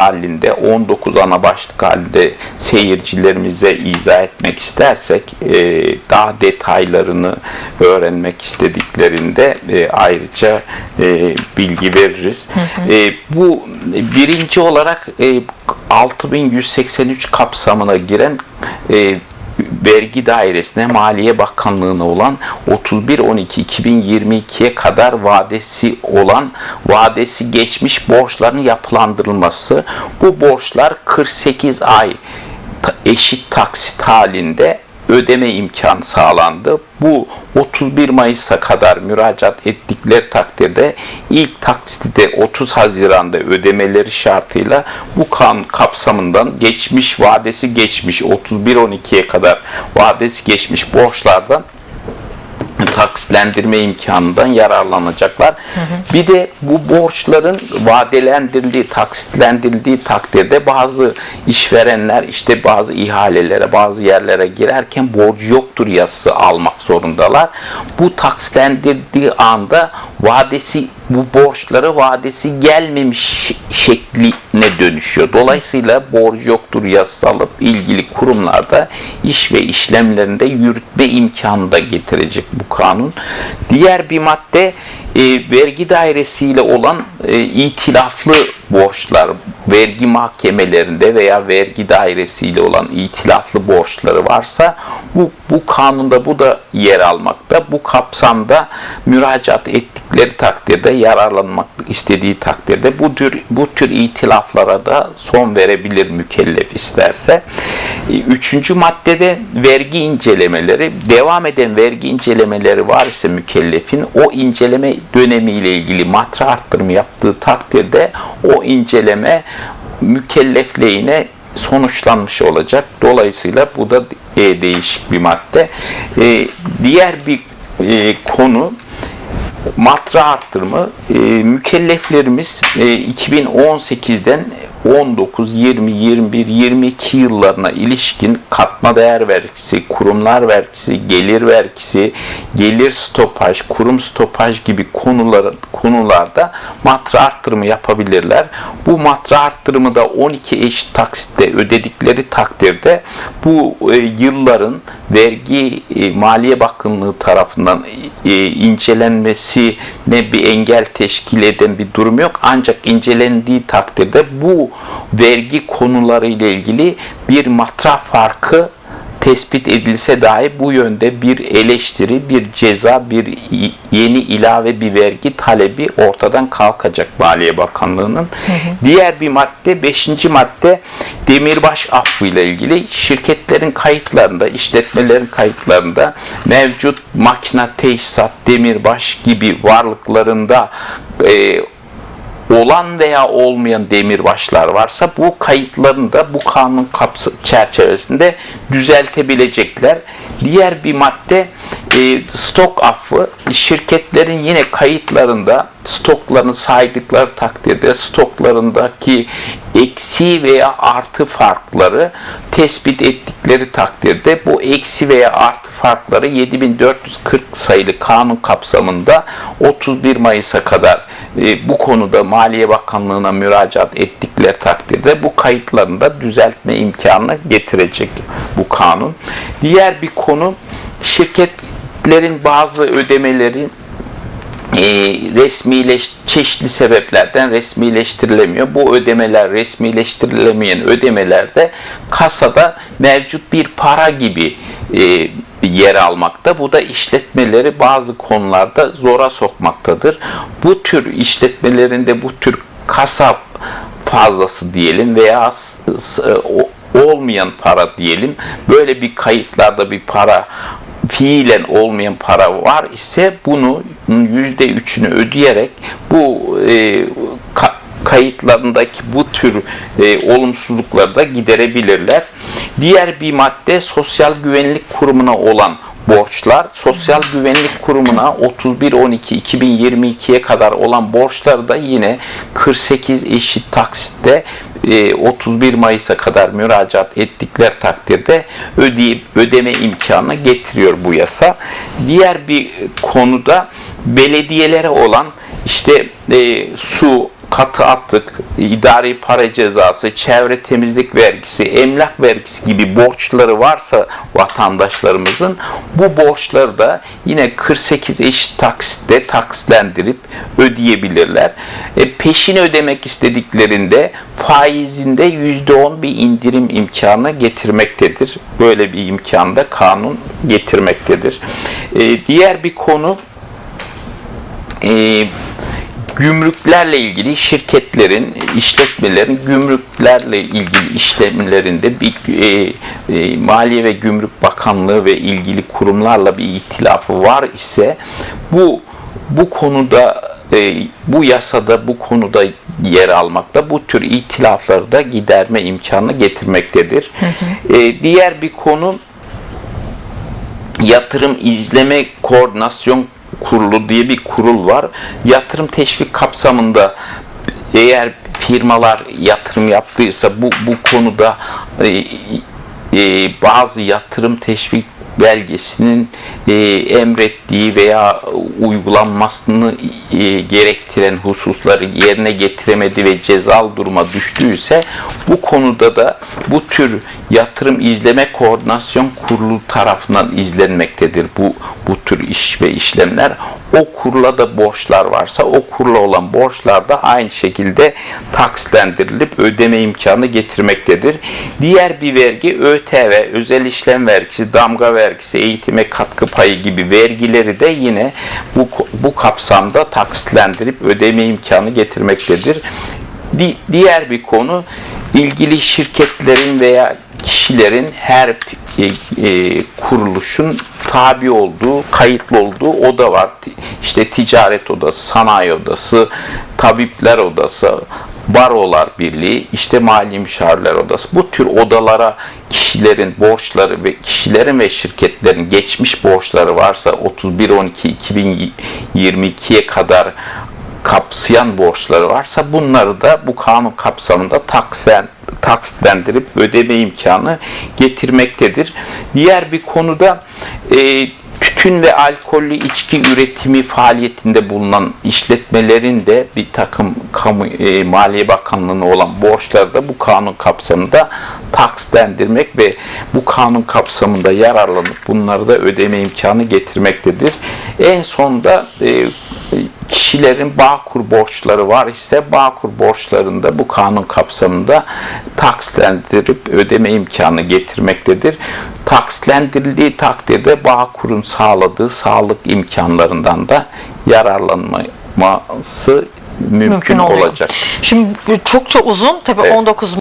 halinde 19 ana başlık halinde seyircilerimize izah etmek istersek e, daha detaylarını öğrenmek istediklerinde e, ayrıca e, bilgi veririz. E, bu birinci olarak e, 6183 kapsamına giren e, vergi dairesine Maliye Bakanlığı'na olan 31-12-2022'ye kadar vadesi olan vadesi geçmiş borçların yapılandırılması. Bu borçlar 48 ay eşit taksit halinde ödeme imkanı sağlandı. Bu 31 Mayıs'a kadar müracaat ettikleri takdirde ilk taksiti de 30 Haziran'da ödemeleri şartıyla bu kanun kapsamından geçmiş vadesi geçmiş 31-12'ye kadar vadesi geçmiş borçlardan taksitlendirme imkanından yararlanacaklar. Bir de bu borçların vadelendirildiği, taksitlendirildiği takdirde bazı işverenler işte bazı ihalelere, bazı yerlere girerken borcu yoktur yazısı almak zorundalar. Bu taksitlendirdiği anda vadesi bu borçları vadesi gelmemiş şekline dönüşüyor. Dolayısıyla borcu yoktur yazısı alıp ilgili kurumlarda iş ve işlemlerinde yürütme imkanı da getirecek bu kanun. Diğer bir madde e, vergi dairesiyle olan e, itilaflı borçlar, vergi mahkemelerinde veya vergi dairesiyle olan itilaflı borçları varsa bu, bu kanunda bu da yer almakta. Bu kapsamda müracaat ettikleri takdirde yararlanmak istediği takdirde bu tür bu tür itilaflara da son verebilir mükellef isterse. E, Üçüncü maddede vergi incelemeleri, devam eden vergi incelemeleri var ise mükellefin o inceleme dönemiyle ilgili matra arttırımı yaptığı takdirde o inceleme mükellefliğine sonuçlanmış olacak. Dolayısıyla bu da e, değişik bir madde. E, diğer bir e, konu matra arttırımı e, mükelleflerimiz e, 2018'den 19, 20, 21, 22 yıllarına ilişkin katma değer vergisi, kurumlar vergisi, gelir vergisi, gelir stopaj, kurum stopaj gibi konular, konularda matra arttırımı yapabilirler. Bu matra arttırımı da 12 eşit taksitte ödedikleri takdirde bu e, yılların vergi e, Maliye Bakanlığı tarafından e, incelenmesi ne bir engel teşkil eden bir durum yok. Ancak incelendiği takdirde bu vergi konuları ile ilgili bir matrah farkı tespit edilse dahi bu yönde bir eleştiri, bir ceza, bir yeni ilave bir vergi talebi ortadan kalkacak Maliye Bakanlığı'nın. Diğer bir madde, beşinci madde demirbaş affı ile ilgili şirketlerin kayıtlarında, işletmelerin kayıtlarında mevcut makina, teçhizat, demirbaş gibi varlıklarında e, olan veya olmayan demirbaşlar varsa bu kayıtlarını da bu kanun kapsa çerçevesinde düzeltebilecekler. Diğer bir madde e, stok affı. Şirketlerin yine kayıtlarında stoklarını saydıkları takdirde stoklarındaki eksi veya artı farkları tespit ettikleri takdirde bu eksi veya artı farkları 7440 sayılı kanun kapsamında 31 Mayıs'a kadar e, bu konuda Maliye Bakanlığı'na müracaat ettikleri takdirde bu kayıtlarında düzeltme imkanını getirecek bu kanun. Diğer bir konu şirketlerin bazı ödemeleri e, resmileş çeşitli sebeplerden resmileştirilemiyor. Bu ödemeler resmileştirilemeyen ödemelerde kasada mevcut bir para gibi e, yer almakta. Bu da işletmeleri bazı konularda zora sokmaktadır. Bu tür işletmelerinde bu tür kasa fazlası diyelim veya olmayan para diyelim. Böyle bir kayıtlarda bir para fiilen olmayan para var ise bunu yüzde üçünü ödeyerek bu e, ka- kayıtlarındaki bu tür e, olumsuzlukları da giderebilirler. Diğer bir madde Sosyal Güvenlik Kurumu'na olan borçlar. Sosyal Güvenlik Kurumu'na 31-12-2022'ye kadar olan borçları da yine 48 eşit taksitte e, 31 Mayıs'a kadar müracaat ettikleri takdirde ödeyip ödeme imkanı getiriyor bu yasa. Diğer bir konuda belediyelere olan işte e, su, katı atık, idari para cezası, çevre temizlik vergisi, emlak vergisi gibi borçları varsa vatandaşlarımızın bu borçları da yine 48 eşit taksitte taksitlendirip ödeyebilirler. E, peşini ödemek istediklerinde faizinde %10 bir indirim imkanı getirmektedir. Böyle bir imkanda kanun getirmektedir. E, diğer bir konu e, gümrüklerle ilgili şirketlerin, işletmelerin gümrüklerle ilgili işlemlerinde bir e, e, Maliye ve Gümrük Bakanlığı ve ilgili kurumlarla bir ihtilafı var ise bu bu konuda e, bu yasada bu konuda yer almakta bu tür ihtilafları da giderme imkanı getirmektedir. E, diğer bir konu yatırım izleme koordinasyon kurulu diye bir kurul var. Yatırım teşvik kapsamında eğer firmalar yatırım yaptıysa bu bu konuda e, e, bazı yatırım teşvik belgesinin e, emrettiği veya uygulanmasını e, gerektiren hususları yerine getiremedi ve cezalı duruma düştüyse bu konuda da bu tür yatırım izleme koordinasyon kurulu tarafından izlenmektedir bu bu tür iş ve işlemler. O kurula da borçlar varsa o kurula olan borçlar da aynı şekilde taksitlendirilip ödeme imkanı getirmektedir. Diğer bir vergi ÖTV, özel işlem vergisi, damga vergisi, eğitime katkı payı gibi vergileri de yine bu, bu kapsamda taksitlendirip ödeme imkanı getirmektedir. Di- diğer bir konu ilgili şirketlerin veya kişilerin her e, e, kuruluşun tabi olduğu, kayıtlı olduğu oda var. İşte ticaret odası, sanayi odası, tabipler odası, barolar birliği, işte mali müşavirler odası. Bu tür odalara kişilerin borçları ve kişilerin ve şirketlerin geçmiş borçları varsa 31-12-2022'ye kadar kapsayan borçları varsa bunları da bu kanun kapsamında taksen, taksitlendirip ödeme imkanı getirmektedir. Diğer bir konuda e, tütün ve alkollü içki üretimi faaliyetinde bulunan işletmelerin de bir takım kamu e, Maliye Bakanlığı'na olan borçları da bu kanun kapsamında taksitlendirmek ve bu kanun kapsamında yararlanıp bunları da ödeme imkanı getirmektedir. En sonda e, kişilerin Bağkur borçları var ise Bağkur borçlarında bu kanun kapsamında taksitlendirip ödeme imkanı getirmektedir. Taksitlendirildiği takdirde Bağkur'un sağladığı sağlık imkanlarından da yararlanması mümkün, mümkün oluyor. olacak. Şimdi çokça uzun tabii Evet. 19